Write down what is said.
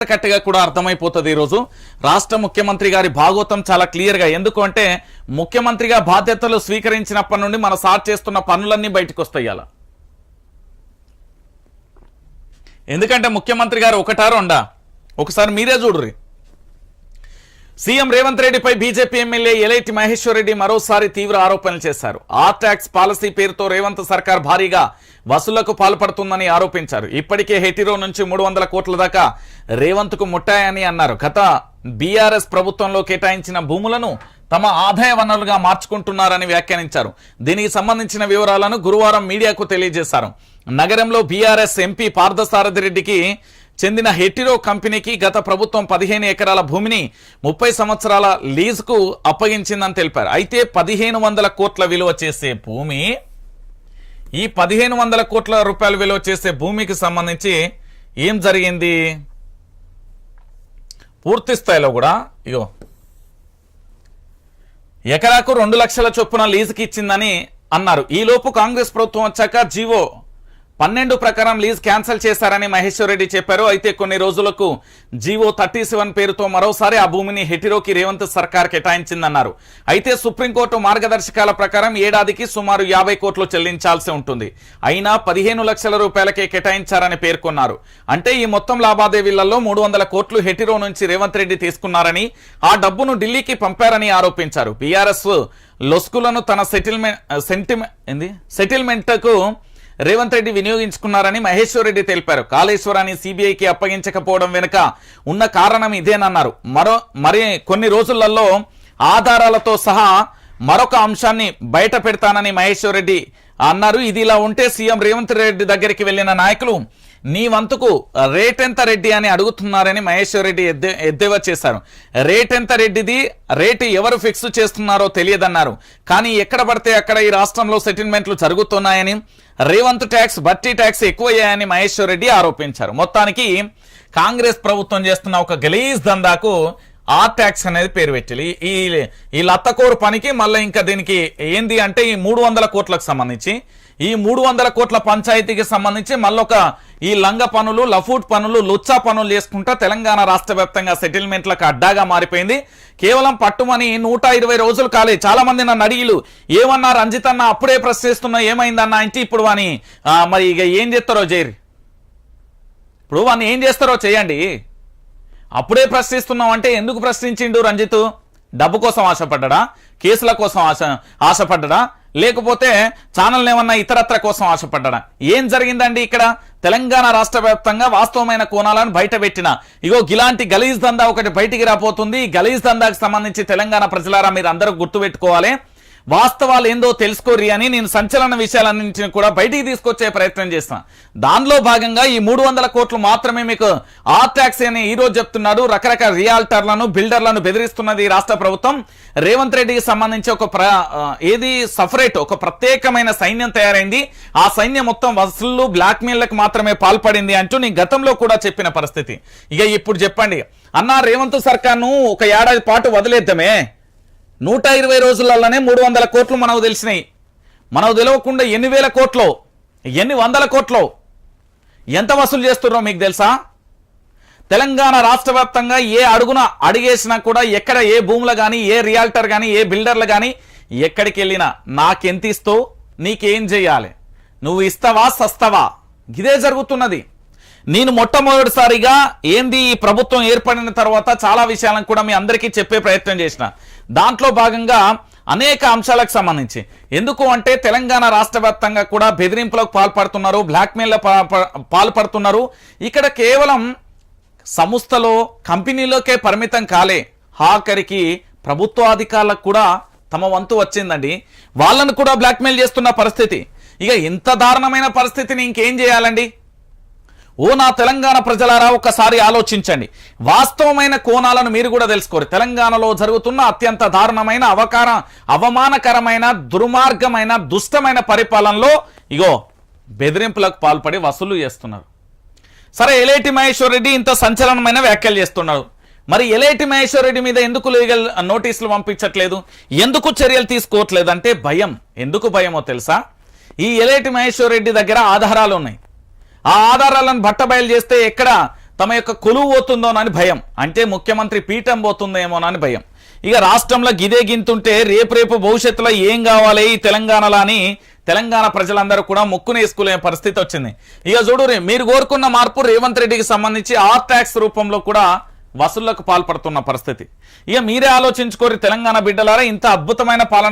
కట్టుగా కూడా అర్థమైపోతుంది ఈరోజు. రాష్ట్ర ముఖ్యమంత్రి గారి భాగోతం చాలా క్లియర్గా. ఎందుకు అంటే ముఖ్యమంత్రిగా బాధ్యతలు స్వీకరించినప్పటి నుండి మన సార్ చేస్తున్న పనులన్నీ బయటకు వస్తాయి అలా ఎందుకంటే ముఖ్యమంత్రి గారు ఒకటారు రెండా ఒకసారి మీరే చూడరు సీఎం రేవంత్ రెడ్డిపై బీజేపీ ఎమ్మెల్యే ఎలైటి మహేశ్వర్ రెడ్డి మరోసారి తీవ్ర ఆరోపణలు చేశారు. ఆర్ ట్యాక్స్ పాలసీ పేరుతో రేవంత్ సర్కార్ భారీగా వసూళ్ళకు పాల్పడుతుందని ఆరోపించారు. ఇప్పటికే హెటిరో నుంచి మూడు వందల కోట్ల దాకా రేవంత్కు ముట్టాయని అన్నారు. గత బీఆర్ఎస్ ప్రభుత్వంలో కేటాయించిన భూములను తమ ఆదాయ వనరులుగా మార్చుకుంటున్నారని వ్యాఖ్యానించారు. దీనికి సంబంధించిన వివరాలను గురువారం మీడియాకు తెలియజేశారు. నగరంలో బీఆర్ఎస్ ఎంపీ పార్థసారథి రెడ్డికి చెందిన హెటిరో కంపెనీకి గత ప్రభుత్వం పదిహేను ఎకరాల భూమిని ముప్పై సంవత్సరాల లీజుకు అప్పగించిందని తెలిపారు. అయితే పదిహేను వందల కోట్ల విలువ చేసే భూమి ఈ పదిహేను వందల కోట్ల రూపాయల విలువ చేసే భూమికి సంబంధించి ఏం జరిగింది? పూర్తి స్థాయిలో కూడా ఇగో ఎకరాకు రెండు లక్షల చొప్పున లీజుకి ఇచ్చిందని అన్నారు ఈలోపు కాంగ్రెస్ ప్రభుత్వం వచ్చాక జీవో పన్నెండు ప్రకారం లీజ్ క్యాన్సిల్ చేశారని మహేశ్వర్ రెడ్డి చెప్పారు. అయితే కొన్ని రోజులకు జీవో థర్టీ సెవెన్ పేరుతో మరోసారి ఆ భూమిని హెటిరోకి రేవంత్ సర్కార్ కేటాయించిందన్నారు. అయితే సుప్రీంకోర్టు మార్గదర్శకాల ప్రకారం ఏడాదికి సుమారు యాభై కోట్లు చెల్లించాల్సి ఉంటుంది. అయినా పదిహేను లక్షల రూపాయలకే కేటాయించారని పేర్కొన్నారు. అంటే ఈ మొత్తం లావాదేవీలలో మూడు వందల కోట్లు హెటిరో నుంచి రేవంత్ రెడ్డి తీసుకున్నారని ఆ డబ్బును ఢిల్లీకి పంపారని ఆరోపించారు. బీఆర్ఎస్ లొస్కులను తన సెటిల్మెంట్ సెంటిమెంట్ సెటిల్మెంట్కు రేవంత్ రెడ్డి వినియోగించుకున్నారని మహేశ్వర్ రెడ్డి తెలిపారు. కాళేశ్వరాన్ని సిబిఐకి అప్పగించకపోవడం వెనుక ఉన్న కారణం ఇదేనన్నారు. మరో మరి కొన్ని రోజులలో ఆధారాలతో సహా మరొక అంశాన్ని బయట పెడతానని మహేశ్వర్ రెడ్డి అన్నారు. ఇది ఇలా ఉంటే సీఎం రేవంత్ రెడ్డి దగ్గరికి వెళ్ళిన నాయకులు నీ వంతుకు రేట్ ఎంత రెడ్డి అని అడుగుతున్నారని మహేశ్వర్ రెడ్డి ఎద్దే ఎద్దేవా చేశారు. రేట్ ఎంత రెడ్డిది రేటు ఎవరు ఫిక్స్ చేస్తున్నారో తెలియదన్నారు. కానీ ఎక్కడ పడితే అక్కడ ఈ రాష్ట్రంలో సెటిల్మెంట్లు జరుగుతున్నాయని రేవంత్ ట్యాక్స్ బట్టి ట్యాక్స్ ఎక్కువయ్యాయని మహేశ్వర్ రెడ్డి ఆరోపించారు. మొత్తానికి కాంగ్రెస్ ప్రభుత్వం చేస్తున్న ఒక గలీజ్ దందాకు ఆ ట్యాక్స్ అనేది పేరు పెట్టాలి ఈ ఈ లత్తకోరు పనికి మళ్ళీ ఇంకా దీనికి ఏంది అంటే ఈ మూడు వందల కోట్లకు సంబంధించి ఈ మూడు వందల కోట్ల పంచాయతీకి సంబంధించి మళ్ళొక ఈ లంగ పనులు లఫూట్ పనులు లుచ్చా పనులు చేసుకుంటా తెలంగాణ రాష్ట్ర వ్యాప్తంగా సెటిల్మెంట్లకు అడ్డాగా మారిపోయింది. కేవలం పట్టుమని నూట ఇరవై రోజులు కాలే. చాలా మంది నన్ను అడిగిలు ఏమన్నా రంజిత్ అన్న అప్పుడే ప్రశ్నిస్తున్నా ఏమైందన్న అంటే ఇప్పుడు అని మరి ఇక ఏం చేస్తారో జైరి? ఇప్పుడు వాడిని ఏం చేస్తారో చేయండి. అప్పుడే ప్రశ్నిస్తున్నాం అంటే ఎందుకు ప్రశ్నించిండు రంజిత్? డబ్బు కోసం ఆశపడ్డా కేసుల కోసం ఆశ ఆశపడ్డా లేకపోతే ఛానల్ ఏమన్నా ఇతరత్ర కోసం ఆశపడ్డా ఏం జరిగిందండి ఇక్కడ? తెలంగాణ రాష్ట్ర వ్యాప్తంగా వాస్తవమైన కోణాలను బయటపెట్టిన. ఇగో ఇలాంటి గలీజ్ దందా ఒకటి బయటికి రాబోతుంది. గలీజ్ దందాకు సంబంధించి తెలంగాణ ప్రజలారా మీరు అందరూ గుర్తుపెట్టుకోవాలి. వాస్తవాలు ఏందో తెలుసుకోరి అని నేను సంచలన విషయాలన్నింటిని కూడా బయటికి తీసుకొచ్చే ప్రయత్నం చేస్తాను దానిలో భాగంగా ఈ మూడు వందల కోట్లు మాత్రమే మీకు ఆ ట్యాక్స్ అని ఈరోజు చెప్తున్నాడు. రకరకాల రియాల్టర్లను బిల్డర్లను బెదిరిస్తున్నది ఈ రాష్ట్ర ప్రభుత్వం. రేవంత్ రెడ్డికి సంబంధించి ఒక ప్ర ఏది సపరేట్ ఒక ప్రత్యేకమైన సైన్యం తయారైంది. ఆ సైన్యం మొత్తం వసూళ్ళు బ్లాక్మెయిల్లకు మాత్రమే పాల్పడింది అంటూ నేను గతంలో కూడా చెప్పిన పరిస్థితి. ఇక ఇప్పుడు చెప్పండి. అన్నా రేవంత్ సర్కార్ను ఒక ఏడాది పాటు వదిలేద్దామే. నూట ఇరవై రోజులలోనే మూడు వందల కోట్లు మనకు తెలిసినాయి. మనకు తెలియకుండా ఎన్ని వేల కోట్లు ఎన్ని వందల కోట్లు ఎంత వసూలు చేస్తున్నారో మీకు తెలుసా? తెలంగాణ రాష్ట్ర వ్యాప్తంగా ఏ అడుగున అడిగేసినా కూడా ఎక్కడ ఏ భూములు కానీ ఏ రియాల్టర్ కానీ ఏ బిల్డర్లు కానీ ఎక్కడికి వెళ్ళినా నాకెంత ఇస్తూ నీకేం చేయాలి? నువ్వు ఇస్తావా సస్తావా? ఇదే జరుగుతున్నది. నేను మొట్టమొదటిసారిగా ఏంది ఈ ప్రభుత్వం ఏర్పడిన తర్వాత చాలా విషయాలను కూడా మీ అందరికీ చెప్పే ప్రయత్నం చేసిన. దాంట్లో భాగంగా అనేక అంశాలకు సంబంధించి. ఎందుకు అంటే తెలంగాణ రాష్ట్ర వ్యాప్తంగా కూడా బెదిరింపులకు పాల్పడుతున్నారు బ్లాక్మెయిల్ పాల్పడుతున్నారు. ఇక్కడ కేవలం సంస్థలో కంపెనీలోకే పరిమితం కాలే. ఆఖరికి ప్రభుత్వ అధికారులకు కూడా తమ వంతు వచ్చిందండి. వాళ్ళను కూడా బ్లాక్మెయిల్ చేస్తున్న పరిస్థితి. ఇక ఇంత దారుణమైన పరిస్థితిని ఇంకేం చేయాలండి? ఓ నా తెలంగాణ ప్రజలారా ఒక్కసారి ఆలోచించండి. వాస్తవమైన కోణాలను మీరు కూడా తెలుసుకోరు. తెలంగాణలో జరుగుతున్న అత్యంత దారుణమైన అవకార అవమానకరమైన దుర్మార్గమైన దుష్టమైన పరిపాలనలో ఇగో బెదిరింపులకు పాల్పడి వసూలు చేస్తున్నారు. సరే ఎలేటి మహేశ్వర్ రెడ్డి ఇంత సంచలనమైన వ్యాఖ్యలు చేస్తున్నారు మరి ఎలేటి మహేశ్వర్ రెడ్డి మీద ఎందుకు లీగల్ నోటీసులు పంపించట్లేదు? ఎందుకు చర్యలు తీసుకోవట్లేదు? అంటే భయం. ఎందుకు భయమో తెలుసా? ఈ ఎలేటి మహేశ్వర్ రెడ్డి దగ్గర ఆధారాలు ఉన్నాయి. ఆ ఆధారాలను బట్టబయలు చేస్తే ఎక్కడ తమ యొక్క కొలువు పోతుందోనని భయం. అంటే ముఖ్యమంత్రి పీఠం పోతుందేమోనని భయం. ఇక రాష్ట్రంలో గిదే గింతుంటే రేపు రేపు భవిష్యత్తులో ఏం కావాలి ఈ తెలంగాణలో అని తెలంగాణ ప్రజలందరూ కూడా ముక్కునేసుకునే పరిస్థితి వచ్చింది. ఇక చూడు మీరు కోరుకున్న మార్పు రేవంత్ రెడ్డికి సంబంధించి ఆర్ ట్యాక్స్ రూపంలో కూడా వసూళ్ళకు పాల్పడుతున్న పరిస్థితి. ఇక మీరే ఆలోచించుకోరు తెలంగాణ బిడ్డలారా ఇంత అద్భుతమైన పాలన